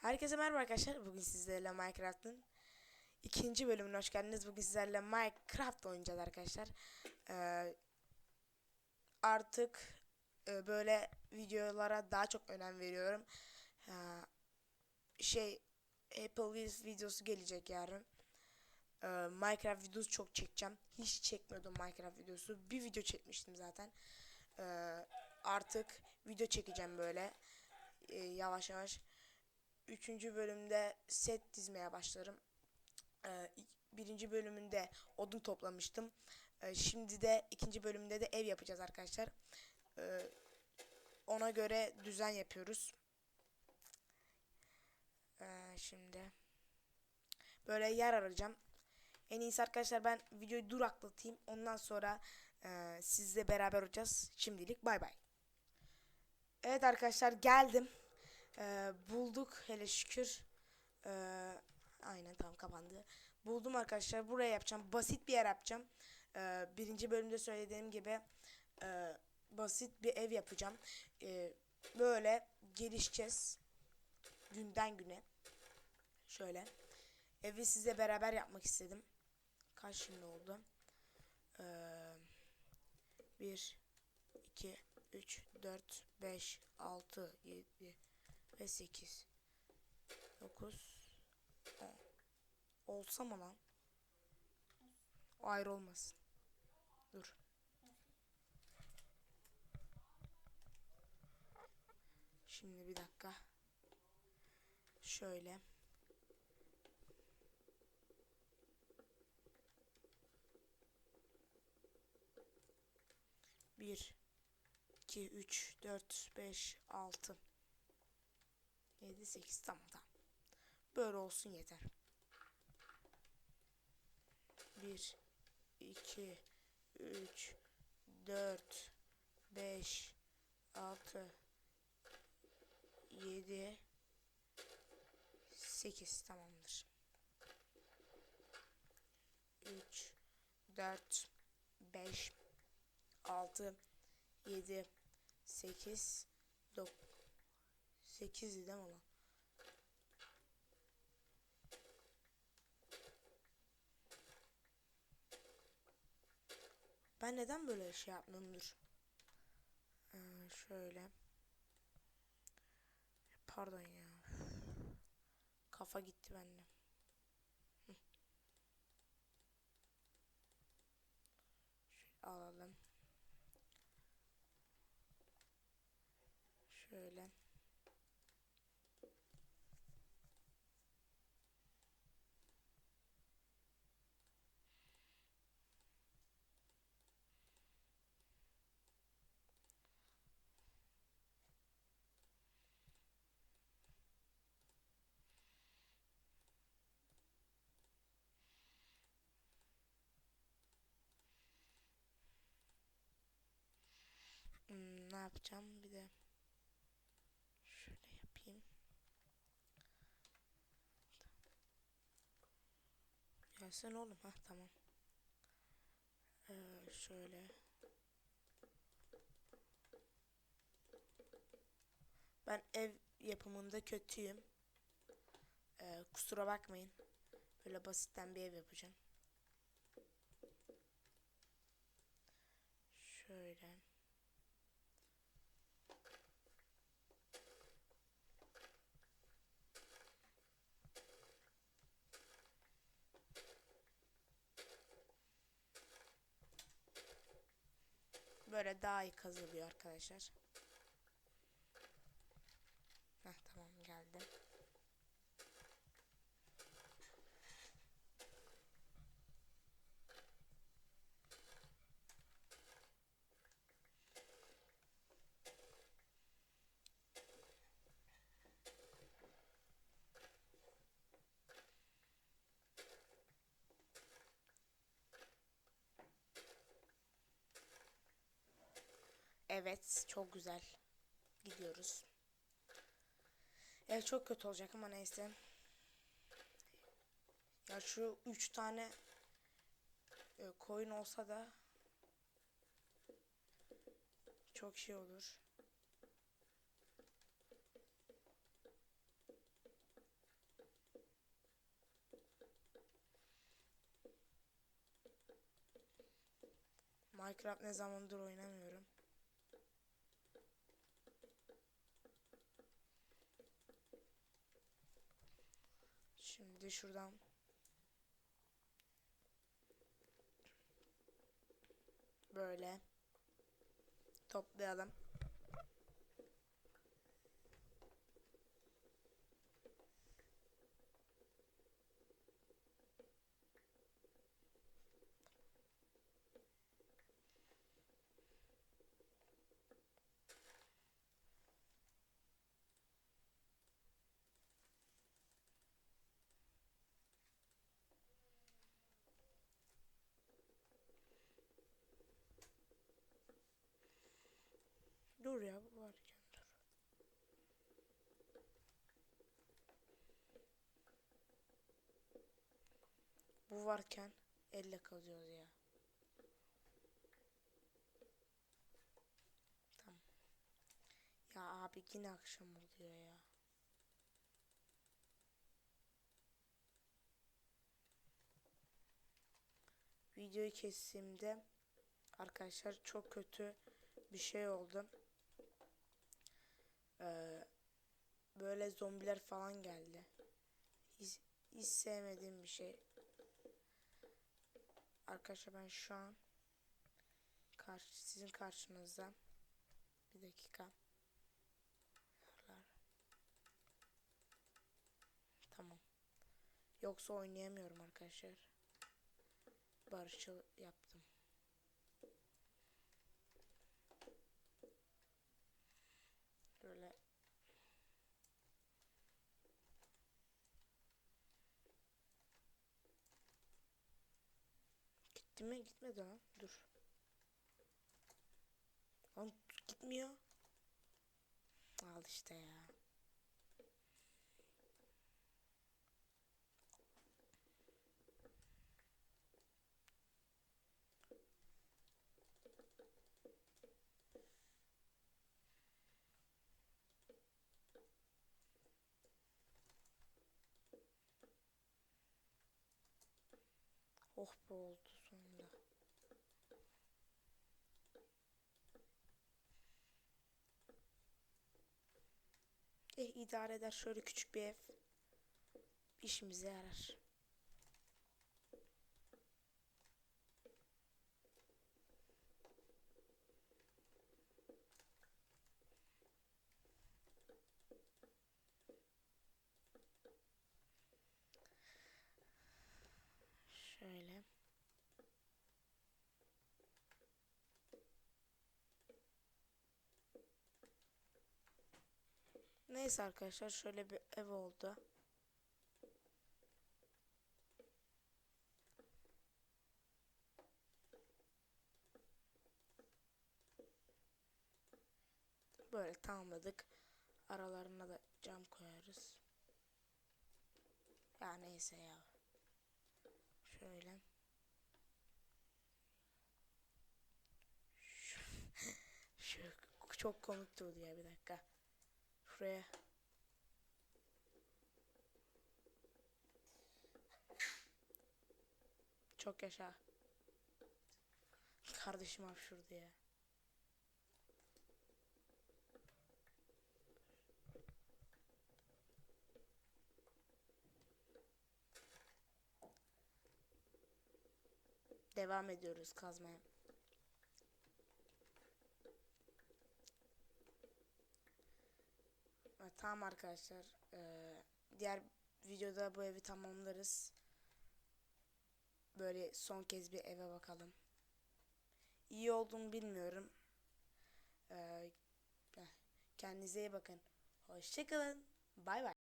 Herkese merhaba arkadaşlar. Bugün sizlerle Minecraft'ın ikinci bölümüne hoş geldiniz. Bugün sizlerle Minecraft oynayacağız arkadaşlar. Ee, artık e, böyle videolara daha çok önem veriyorum. Ee, şey Apple Wheels videosu gelecek yarın. Ee, Minecraft videosu çok çekeceğim. Hiç çekmiyordum Minecraft videosu. Bir video çekmiştim zaten. Ee, artık video çekeceğim böyle. Ee, yavaş yavaş. Üçüncü bölümde set dizmeye başlarım. Ee, birinci bölümünde odun toplamıştım. Ee, şimdi de ikinci bölümde de ev yapacağız arkadaşlar. Ee, ona göre düzen yapıyoruz. Ee, şimdi böyle yer arayacağım. En iyisi arkadaşlar ben videoyu duraklatayım. Ondan sonra e, sizle beraber olacağız. Şimdilik bay bay. Evet arkadaşlar geldim. Ee, bulduk hele şükür. Ee, aynen tam kapandı. Buldum arkadaşlar. Buraya yapacağım. Basit bir yer yapacağım. Ee, birinci bölümde söylediğim gibi e, basit bir ev yapacağım. Ee, böyle gelişeceğiz. Günden güne. Şöyle. Evi sizle beraber yapmak istedim. Kaç şimdi oldu? Ee, 1 2 3 4 5 6 7 ve 8 9 10 Olsa mı lan? Ayrı olmasın. Dur. Şimdi bir dakika. Şöyle. Bir, iki, üç, dört, beş, altı. 7 8 tamam tamam. Böyle olsun yeter. 1 2 3 4 5 6 7 8 tamamdır. 3 4 5 6 7 8 9 8 değil mi lan? Ben neden böyle şey yapmıyorumdur? Ee, şöyle. Pardon ya. Kafa gitti bende. Alalım. Şöyle. Ne yapacağım bir de şöyle yapayım. Gelsin oğlum ha tamam. Ee, şöyle. Ben ev yapımında kötüyüm. Ee, kusura bakmayın. Böyle basitten bir ev yapacağım. Şöyle. Böyle daha iyi kazılıyor arkadaşlar. Evet çok güzel. Gidiyoruz. Evet çok kötü olacak ama neyse. Ya şu üç tane e, coin olsa da çok şey olur. Minecraft ne zamandır oynamıyorum. Şimdi şuradan böyle toplayalım. Dur ya varken dur. Bu varken elle kazıyoruz ya. Tamam. Ya abi yine akşam oluyor ya. Videoyu kestiğimde arkadaşlar çok kötü bir şey oldu. Ee, böyle zombiler falan geldi. Hiç, hiç sevmediğim bir şey. Arkadaşlar ben şu an karşı, sizin karşınızda bir dakika. Tamam. Yoksa oynayamıyorum arkadaşlar. Barış'ı yaptım. Böyle Gitti mi? Gitmedi lan. Dur. Lan gitmiyor. Al işte ya. Oh be oldu sonunda. Eh idare eder şöyle küçük bir ev. İşimize yarar. Şöyle. Neyse arkadaşlar şöyle bir ev oldu. Böyle tamamladık. Aralarına da cam koyarız. Ya neyse ya. Şöyle. Şu, çok komik durdu ya bir dakika. Şuraya. Çok yaşa. Kardeşim hapşurdu ya. Devam ediyoruz kazmaya. Evet, tamam arkadaşlar. Ee, diğer videoda bu evi tamamlarız. Böyle son kez bir eve bakalım. İyi olduğunu bilmiyorum. Ee, kendinize iyi bakın. Hoşçakalın. Bay bay.